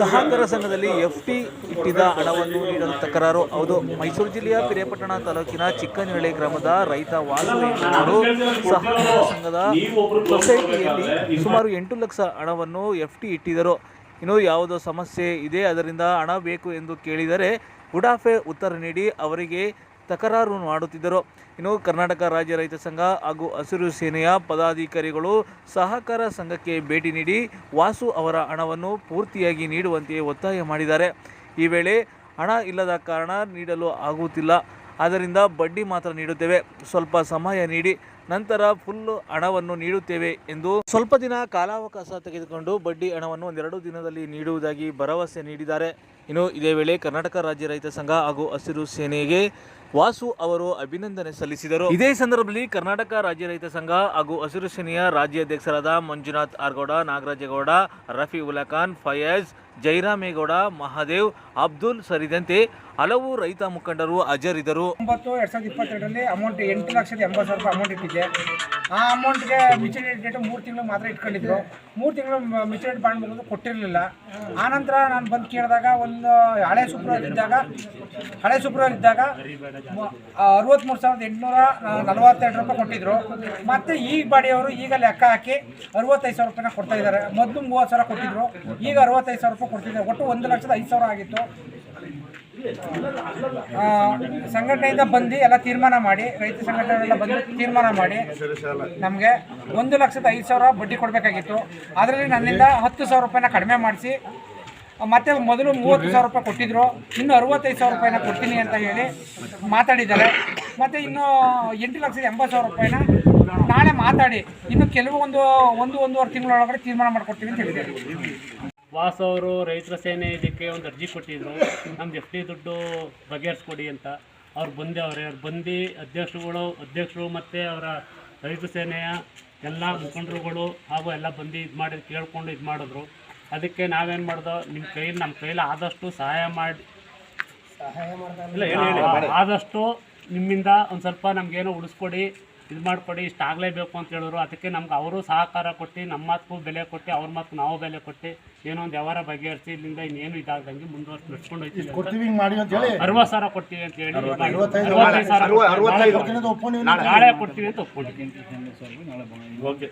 ಸಹಕಾರ ಸಂಘದಲ್ಲಿ F T ಇಟ್ಟಿದ್ದ ಹಣವನ್ನು ನೀಡಲು ತಕರಾರು. ಹೌದು, ಮೈಸೂರು ಜಿಲ್ಲೆಯ ಪಿರೇಪಟ್ಟಣ ತಾಲೂಕಿನ ಚಿಕ್ಕನಹಳ್ಳಿ ಗ್ರಾಮದ ರೈತ ವಾಸು ಅವರು ಸಹಕಾರ ಸಂಘದ ಸೊಸೈಟಿಯಲ್ಲಿ ಸುಮಾರು ಎಂಟು ಲಕ್ಷ ಹಣವನ್ನು ಎಫ್ ಟಿ ಇಟ್ಟಿದ್ದರು. ಇನ್ನು ಯಾವುದೋ ಸಮಸ್ಯೆ ಇದೆ, ಅದರಿಂದ ಹಣ ಬೇಕು ಎಂದು ಕೇಳಿದರೆ ಉಡಾಫೆ ಉತ್ತರ ನೀಡಿ ಅವರಿಗೆ ತಕರಾರು ಮಾಡುತ್ತಿದ್ದರು. ಇನ್ನು ಕರ್ನಾಟಕ ರಾಜ್ಯ ರೈತ ಸಂಘ ಹಾಗೂ ಹಸಿರು ಸೇನೆಯ ಪದಾಧಿಕಾರಿಗಳು ಸಹಕಾರ ಸಂಘಕ್ಕೆ ಭೇಟಿ ನೀಡಿ ವಾಸು ಅವರ ಹಣವನ್ನು ಪೂರ್ತಿಯಾಗಿ ನೀಡುವಂತೆ ಒತ್ತಾಯ ಮಾಡಿದ್ದಾರೆ. ಈ ವೇಳೆ ಹಣ ಇಲ್ಲದ ಕಾರಣ ನೀಡಲು ಆಗುತ್ತಿಲ್ಲ. ಆದ್ದರಿಂದ ಬಡ್ಡಿ ಮಾತ್ರ ನೀಡುತ್ತೇವೆ. ಸ್ವಲ್ಪ ಸಮಯ ನೀಡಿ, ನಂತರ ಫುಲ್ ಹಣವನ್ನು ನೀಡುತ್ತೇವೆ ಎಂದು ಸ್ವಲ್ಪ ದಿನ ಕಾಲಾವಕಾಶ ತೆಗೆದುಕೊಂಡು ಬಡ್ಡಿ ಹಣವನ್ನು ಒಂದೆರಡು ದಿನದಲ್ಲಿ ನೀಡುವುದಾಗಿ ಭರವಸೆ ನೀಡಿದ್ದಾರೆ. ಇನ್ನು ಇದೇ ವೇಳೆ ಕರ್ನಾಟಕ ರಾಜ್ಯ ರೈತ ಸಂಘ ಹಾಗೂ ಹಸಿರು ಸೇನೆಗೆ ವಾಸು ಅವರು ಅಭಿನಂದನೆ ಸಲ್ಲಿಸಿದರು. ಇದೇ ಸಂದರ್ಭದಲ್ಲಿ ಕರ್ನಾಟಕ ರಾಜ್ಯ ರೈತ ಸಂಘ ಹಾಗೂ ಹಸಿರು ಸೇನೆಯ ರಾಜ್ಯಾಧ್ಯಕ್ಷರಾದ ಮಂಜುನಾಥ್ ಆರ್ಗೌಡ, ನಾಗರಾಜೇಗೌಡ, ರಫಿ ಉಲಖಾನ್ ಖಾನ್, ಫಯಾಜ್ ಜೈರಾಮೇಗೌಡ, ಮಹಾದೇವ್, ಅಬ್ದುಲ್ ಸೇರಿದಂತೆ ಹಲವು ರೈತ ಮುಖಂಡರು ಹಾಜರಿದ್ದರು. ಒಂಬತ್ತು ಎರಡು ಸಾವಿರದ ಇಪ್ಪತ್ತೆರಡರಲ್ಲಿ ಅಮೌಂಟ್ ಎಂಟು ಲಕ್ಷದ ಎಂಬತ್ತು ಸಾವಿರ ರೂಪಾಯಿ ಅಮೌಂಟ್ ಇಟ್ಟಿದ್ದೆ. ಆ ಅಮೌಂಟ್ಗೆ ಮಿಚುರಿಟಿ ಡೇಟ್ ಮೂರು ತಿಂಗಳು ಮಾತ್ರ ಇಟ್ಕೊಂಡಿದ್ರು. ಮೂರು ತಿಂಗಳು ಮಿಚುರಿಟಿ ಬಾಂಡ್ ಬಂದು ಕೊಟ್ಟಿರಲಿಲ್ಲ. ಆನಂತರ ನಾನು ಬಂದು ಕೇಳಿದಾಗ ಒಂದು ಹಳೆ ಸೂಪ್ರವರ್ ಇದ್ದಾಗ, ಹಳೆ ಸೂಪ್ರವರ್ ಇದ್ದಾಗ ಅರವತ್ತ್ಮೂರು ಸಾವಿರದ ಎಂಟುನೂರ ನಲವತ್ತೆರಡು ರೂಪಾಯಿ ಕೊಟ್ಟಿದ್ರು. ಮತ್ತು ಈಗ ಬಾಡಿಯವರು ಈಗ ಲೆಕ್ಕ ಹಾಕಿ ಅರವತ್ತೈದು ಸಾವಿರ ರೂಪಾಯಿನ ಕೊಡ್ತಾ ಇದ್ದಾರೆ. ಮೊದಲು ಮೂವತ್ತು ಸಾವಿರ ಕೊಟ್ಟಿದ್ರು. ಈಗ ಅರವತ್ತೈದು ಸಾವಿರ ರೂಪಾಯಿ ಕೊಡ್ತಿದ್ದಾರೆ. ಒಟ್ಟು ಒಂದು ಲಕ್ಷದ ಐದು ಸಾವಿರ ಆಗಿತ್ತು. ಸಂಘಟನೆಯಿಂದ ಬಂದು ಎಲ್ಲ ತೀರ್ಮಾನ ಮಾಡಿ, ರೈತ ಸಂಘಟನೆಲ್ಲ ಬಂದು ತೀರ್ಮಾನ ಮಾಡಿ ನಮಗೆ ಒಂದು ಲಕ್ಷದ ಐದು ಸಾವಿರ ಬಡ್ಡಿ ಕೊಡಬೇಕಾಗಿತ್ತು. ಅದರಲ್ಲಿ ನನ್ನಿಂದ ಹತ್ತು ಸಾವಿರ ರೂಪಾಯಿನ ಕಡಿಮೆ ಮಾಡಿಸಿ, ಮತ್ತೆ ಮೊದಲು ಮೂವತ್ತು ಸಾವಿರ ರೂಪಾಯಿ ಕೊಟ್ಟಿದ್ರು. ಇನ್ನು ಅರವತ್ತೈದು ಸಾವಿರ ರೂಪಾಯಿನ ಕೊಡ್ತೀನಿ ಅಂತ ಹೇಳಿ ಮಾತಾಡಿದ್ದಾರೆ. ಮತ್ತು ಇನ್ನು ಎಂಟು ಲಕ್ಷದ ಎಂಬತ್ತು ಸಾವಿರ ರೂಪಾಯಿನ ನಾಳೆ ಮಾತಾಡಿ. ಇನ್ನು ಕೆಲವೊಂದು ಒಂದು ಒಂದು, ಒಂದೂವರೆ ತಿಂಗಳೊಳಗಡೆ ತೀರ್ಮಾನ ಮಾಡಿಕೊಡ್ತೀವಿ ಅಂತ ಹೇಳಿದ್ದಾರೆ. ವಾಸ್ ಅವರು ರೈತರ ಸೇನೆ ಇದಕ್ಕೆ ಒಂದು ಅರ್ಜಿ ಕೊಟ್ಟಿದ್ರು. ನಮ್ದು ಎಫ್ ಡಿ ದುಡ್ಡು ಬಗೆಹರಿಸ್ಕೊಡಿ ಅಂತ. ಅವ್ರು ಬಂದವ್ರೆ ಅವ್ರು ಬಂದು ಅಧ್ಯಕ್ಷರುಗಳು ಅಧ್ಯಕ್ಷರು ಮತ್ತು ಅವರ ರೈತ ಸೇನೆಯ ಎಲ್ಲ ಮುಖಂಡರುಗಳು ಹಾಗೂ ಎಲ್ಲ ಬಂದು ಇದು ಮಾಡಿ ಕೇಳಿಕೊಂಡು ಇದು ಮಾಡಿದ್ರು. ಅದಕ್ಕೆ ನಾವೇನು ಮಾಡ್ದೋ ನಿಮ್ಮ ಕೈಲಿ ನಮ್ಮ ಕೈಲಿ ಆದಷ್ಟು ಸಹಾಯ ಮಾಡಿ ಇಲ್ಲ ಹೇಳಿ ಹೇಳಿ. ಆದಷ್ಟು ನಿಮ್ಮಿಂದ ಒಂದು ಸ್ವಲ್ಪ ನಮಗೇನೋ ಉಳಿಸ್ಕೊಡಿ. ಇದು ಮಾಡಿಕೊಡಿ ಇಷ್ಟು ಆಗಲೇಬೇಕು ಅಂತ ಹೇಳಿದ್ರು ಅದಕ್ಕೆ ನಮ್ಗೆ ಅವರು ಸಹಕಾರ ಕೊಟ್ಟು ನಮ್ಮ ಮಾತಕ್ಕೂ ಬೆಲೆ ಕೊಟ್ಟು ಅವ್ರ ಮಾತು ನಾವು ಬೆಲೆ ಕೊಟ್ಟು ಏನೋ ಒಂದು ವ್ಯವಹಾರ ಬಗೆಹರಿಸಿ ಇಲ್ಲಿಂದ ಇನ್ನೇನು ಇದಾಗದಂಗೆ ಮುಂದುವರ್ಸಿ ನಡ್ಸ್ಕೊಂಡು ಹೋಗ್ತೀವಿ ಕೊಡ್ತೀವಿ ಹಿಂಗ್ ಮಾಡಿ ಅಂತ ಹೇಳಿ. ಅರವತ್ತು ಸಾವಿರ ಕೊಡ್ತೀವಿ ಅಂತ ಹೇಳಿ. ನಾಳೆ ಕೊಡ್ತೀವಿ. ಅಂತ ಒಪ್ಕೊಂಡು ಓಕೆ.